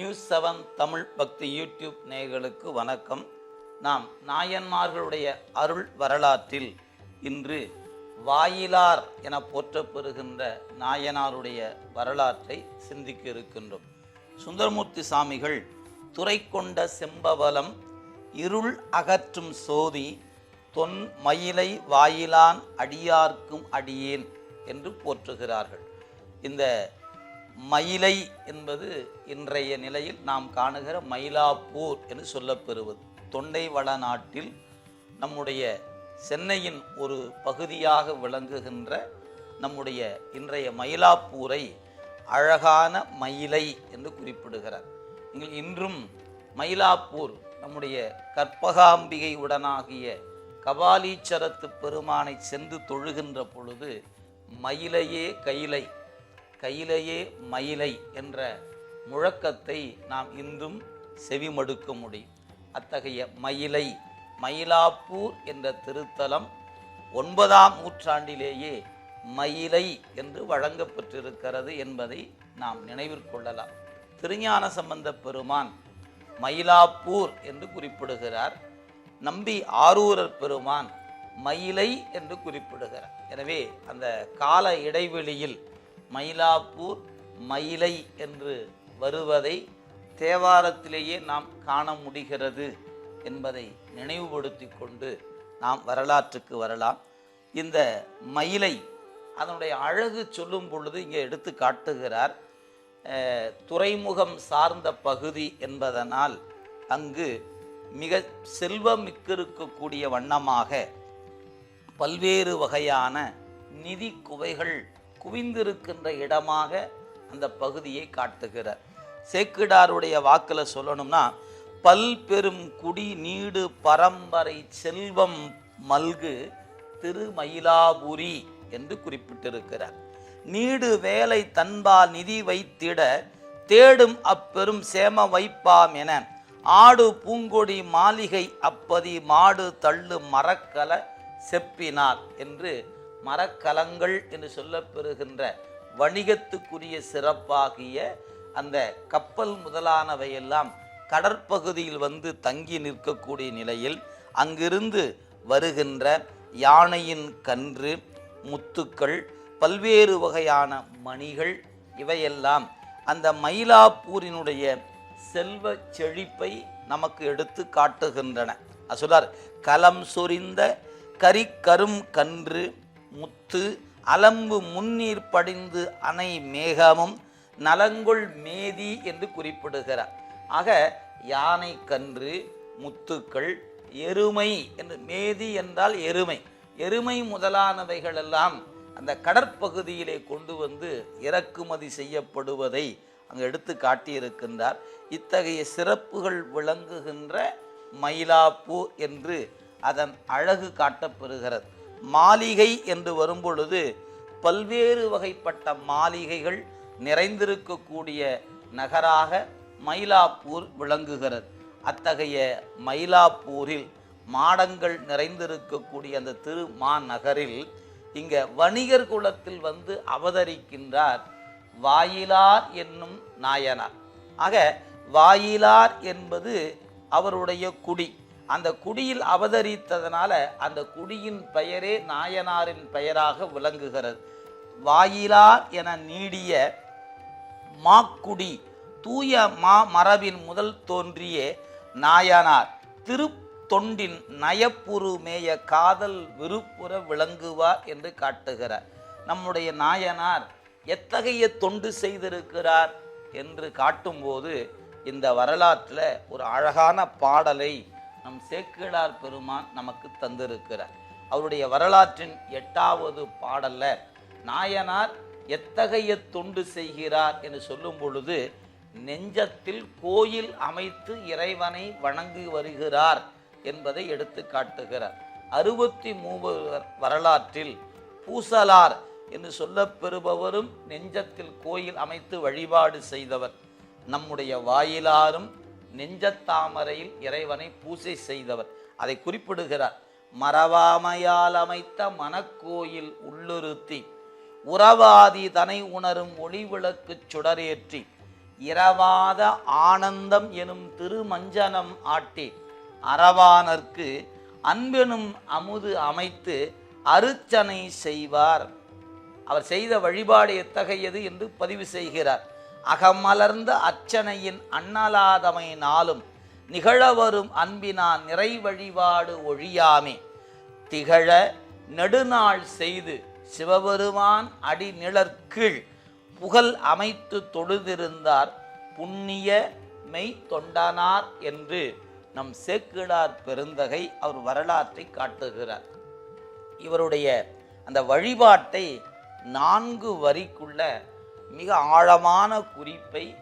News seven Tamil பக்தி YouTube நேயர்களுக்கு வணக்கம். நாம் நாயன்மார்களுடைய அருள் வரலாற்றில் இன்று வாயிலார் என போற்றப்பெறுகின்ற நாயனாருடைய வரலாற்றை சிந்திக்க இருக்கின்றோம். சுந்தரமூர்த்தி சாமிகள் துறை கொண்ட செம்பவலம் இருள் அகற்றும் சோதி தொன் மயிலை வாயிலான் அடியார்க்கும் அடியேன் என்று போற்றுகிறார்கள். இந்த மயிலை என்பது இன்றைய நிலையில் நாம் காணுகிற மயிலாப்பூர் என்று சொல்லப்பெறுவது. தொண்டை வள நாட்டில் நம்முடைய சென்னையின் ஒரு பகுதியாக விளங்குகின்ற நம்முடைய இன்றைய மயிலாப்பூரை அழகான மயிலை என்று குறிப்பிடுகிறார். நீங்கள் இன்றும் மயிலாப்பூர் நம்முடைய கற்பகாம்பிகை உடனாகிய கபாலீச்சரத்து பெருமானை சென்று தொழுகின்ற பொழுது மயிலையே கைலை கையிலேயே மயிலை என்ற முழக்கத்தை நாம் இன்றும் செவிமடுக்க முடியும். அத்தகைய மயிலை மயிலாப்பூர் என்ற திருத்தலம் ஒன்பதாம் நூற்றாண்டிலேயே மயிலை என்று வழங்கப்பட்டிருக்கிறது என்பதை நாம் நினைவிற்கொள்ளலாம் திருஞான சம்பந்த பெருமான் மயிலாப்பூர் என்று குறிப்பிடுகிறார். நம்பி ஆரூரர் பெருமான் மயிலை என்று குறிப்பிடுகிறார். எனவே அந்த கால இடைவெளியில் மயிலாப்பூர் மயிலை என்று வருவதை தேவாரத்திலேயே நாம் காண முடிகிறது என்பதை நினைவுபடுத்தி கொண்டு நாம் வரலாற்றுக்கு வரலாம். இந்த மயிலை அதனுடைய அழகு சொல்லும் பொழுது இங்கே எடுத்து காட்டுகிறார். துறைமுகம் சார்ந்த பகுதி என்பதனால் அங்கு மிக செல்வமிக்கிருக்கக்கூடிய வண்ணமாக பல்வேறு வகையான நிதி குவைகள் குவிந்திருக்கின்ற இடமாக அந்த பகுதியை காட்டுகிறார். சேக்கிடாருடைய வாக்கில் சொல்லணும்னா பல்பெரும் குடி நீடு பரம்பரை செல்வம் மல்கு திருமயிலாபுரி என்று குறிப்பிட்டிருக்கிறார். நீடு வேலை தன்பால் நிதி வைத்திட தேடும் அப்பெரும் சேம வைப்பாம் என ஆடு பூங்கொடி மாளிகை அப்பதி மாடு தள்ளு மரக்கல செப்பினார் என்று மரக்கலங்கள் என்று சொல்லப்பெறுகின்ற வணிகத்துக்குரிய சிறப்பாகிய அந்த கப்பல் முதலானவையெல்லாம் கடற்பகுதியில் வந்து தங்கி நிற்கக்கூடிய நிலையில் அங்கிருந்து வருகின்ற யானையின் கன்று முத்துக்கள் பல்வேறு வகையான மணிகள் இவையெல்லாம் அந்த மயிலாப்பூரினுடைய செல்வ செழிப்பை நமக்கு எடுத்து காட்டுகின்றன. அது சொல்றார் களம் சொரிந்த கரிக்கரும் கன்று முத்து அலம்பு முன்னீர் படிந்து அணை மேகமும் நலங்குள் மேதி என்று குறிப்பிடுகிறார். ஆக யானை கன்று முத்துக்கள் எருமை என்று மேதி என்றால் எருமை. எருமை முதலானவைகள் எல்லாம் அந்த கடற்பகுதியிலே கொண்டு வந்து இறக்குமதி செய்யப்படுவதை அங்கு எடுத்து காட்டியிருக்கின்றார். இத்தகைய சிறப்புகள் விளங்குகின்ற மயிலாப்பூர் என்று அதன் அழகு காட்டப்பெறுகிறது. மாளிகை என்று வரும்பொழுது பல்வேறு வகைப்பட்ட மாளிகைகள் நிறைந்திருக்கக்கூடிய நகராக மயிலாப்பூர் விளங்குகிறது. அத்தகைய மயிலாப்பூரில் மாடங்கள் நிறைந்திருக்கக்கூடிய அந்த திரு மாநகரில் இங்க வணிகர் குலத்தில் வந்து அவதரிக்கின்றார் வாயிலார் என்னும் நாயனார். ஆக வாயிலார் என்பது அவருடைய குடி. அந்த குடியில் அவதரித்ததனால அந்த குடியின் பெயரே நாயனாரின் பெயராக விளங்குகிறது. வாயிலார் என நீடிய மாக்குடி தூய மா மரபின் முதல் தோன்றிய நாயனார் திருத்தொண்டின் நயப்புருமேய காதல் விருப்புற விளங்குவார் என்று காட்டுகிறார். நம்முடைய நாயனார் எத்தகைய தொண்டு செய்திருக்கிறார் என்று காட்டும்போது இந்த வரலாற்றில் ஒரு அழகான பாடலை நம் சேக்கிழார் பெருமான் நமக்கு தந்திருக்கிறார். அவருடைய வரலாற்றின் எட்டாவது பாடல்ல நாயனார் எத்தகைய தொண்டு செய்கிறார்? என்று சொல்லும் பொழுது நெஞ்சத்தில் கோயில் அமைத்து இறைவனை வணங்கி வருகிறார் என்பதை எடுத்து காட்டுகிறார். அறுபத்தி மூவர் வரலாற்றில் பூசலார் என்று சொல்லப்பெறுபவரும் நெஞ்சத்தில் கோயில் அமைத்து வழிபாடு செய்தவர். நம்முடைய வாயிலாரும் நெஞ்சத்தாமரையில் இறைவனை பூசை செய்தவர். அதை குறிப்பிடுகிறார். மறவாமையால் அமைத்த மனக்கோயில் உள்ளுறுத்தி உறவாதி தனை உணரும் ஒளிவிளக்கு சுடரேற்றி இரவாத ஆனந்தம் எனும் திருமஞ்சனம் ஆட்டி அறவானர்க்கு அன்பெனும் அமுது அமைத்து அருச்சனை செய்வார். அவர் செய்த வழிபாடு எத்தகையது என்று பதிவு செய்கிறார். அகமலர்ந்த அச்சனையின் அண்ணலாதமை நாளும் நிகழவரும் அன்பினான் நிறை வழிபாடு ஒழியாமே. திகழ நெடுநாள் செய்து சிவபெருமான் அடிநிழற்கீழ் புகழ் அமைத்து தொழுதிருந்தார். புண்ணிய மெய் தொண்டனார் என்று நம் சேக்கிழார் பெருந்தகை அவர் வரலாற்றை காட்டுகிறார். இவருடைய அந்த வழிபாட்டை நான்கு வரிக்குள்ள மிக ஆழமான குறிப்பை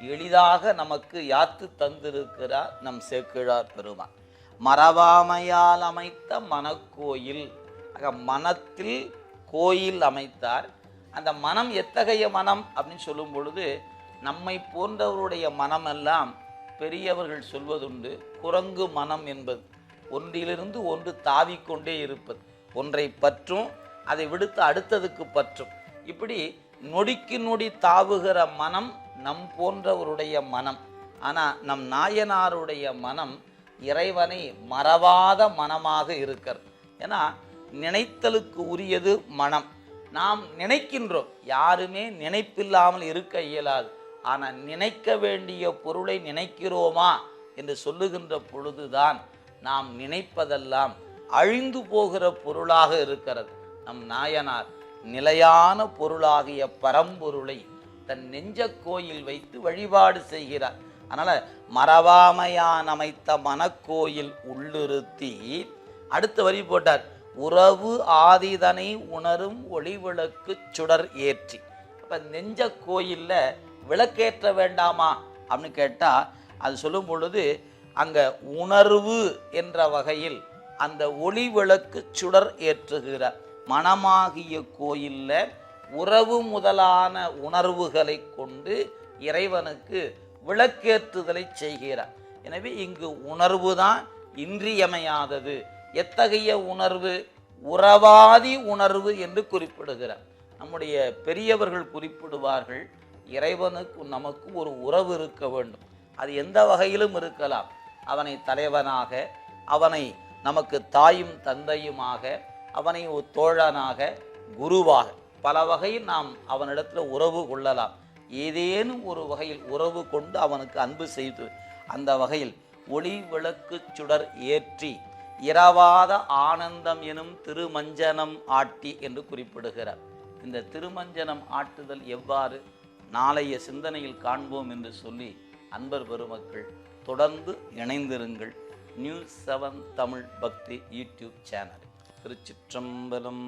எளிதாக நமக்கு யாத்து தந்திருக்கிறார் நம் சேக்கிழார் பெருமான். மரபாமையால் அமைத்த மனக்கோயில் ஆக மனத்தில் கோயில் அமைத்தார். அந்த மனம் எத்தகைய மனம் அப்படின்னு சொல்லும் பொழுது நம்மை போன்றவருடைய மனமெல்லாம் பெரியவர்கள் சொல்வதுண்டு குரங்கு மனம் என்பது. ஒன்றிலிருந்து ஒன்று தாவிக்கொண்டே இருப்பது. ஒன்றை பற்றும் அதை விடுத்து அடுத்ததுக்கு பற்றும். இப்படி நொடிக்கு நொடி தாவுகிற மனம் நம் போன்றவருடைய மனம். ஆனால் நம் நாயனாருடைய மனம் இறைவனை மறவாத மனமாக இருக்கிறது ஏன்னா நினைத்தலுக்கு உரியது மனம். நாம் நினைக்கின்றோம். யாருமே நினைப்பில்லாமல் இருக்க இயலாது. ஆனால் நினைக்க வேண்டிய பொருளை நினைக்கிறோமா என்று சொல்லுகின்ற பொழுதுதான் நாம் நினைப்பதெல்லாம் அழிந்து போகிற பொருளாக இருக்கிறது. நம் நாயனார் நிலையான பொருளாகிய பரம்பொருளை தன் நெஞ்ச கோயில் வைத்து வழிபாடு செய்கிறார். அதனால் மறவாமையான் அமைத்த மனக்கோயில் உள்ளிருத்தி அடுத்த வரி போட்டார். உறவு ஆதிதனை உணரும் ஒளிவிளக்கு சுடர் ஏற்றி. அப்போ நெஞ்ச கோயிலில் விளக்கேற்ற வேண்டாமா? அப்படின்னு கேட்டால் அது சொல்லும் பொழுது அங்கே உணர்வு என்ற வகையில் அந்த ஒளி விளக்கு சுடர் ஏற்றுகிறார். மனமாகிய கோயிலில் உறவு முதலான உணர்வுகளை கொண்டு இறைவனுக்கு விளக்கேற்றுதலை செய்கிறார். எனவே இங்கு உணர்வு தான் இன்றியமையாதது. எத்தகைய உணர்வு? உறவாதி உணர்வு என்று குறிப்பிடுகிறார். நம்முடைய பெரியவர்கள் குறிப்பிடுவார்கள் இறைவனுக்கு நமக்கு ஒரு உறவு இருக்க வேண்டும். அது எந்த வகையிலும் இருக்கலாம். அவனை தலைவனாக அவனை நமக்கு தாயும் தந்தையுமாக அவனை ஒரு தோழனாக குருவாக. பல வகையில் நாம் அவனிடத்தில் உறவு கொள்ளலாம். ஏதேனும் ஒரு வகையில் உறவு கொண்டு அவனுக்கு அன்பு செய்து அந்த வகையில் ஒளி விளக்கு சுடர் ஏற்றி இரவாத ஆனந்தம் எனும் திருமஞ்சனம் ஆட்டி என்று குறிப்பிடுகிறார். இந்த திருமஞ்சனம் ஆட்டுதல் எவ்வாறு நாளைய சிந்தனையில் காண்போம் என்று சொல்லி அன்பர் பெருமக்கள் தொடர்ந்து இணைந்திருங்கள். நியூஸ் செவன் தமிழ் பக்தி யூடியூப் சேனல். திருச்சிற்றம்பலம்.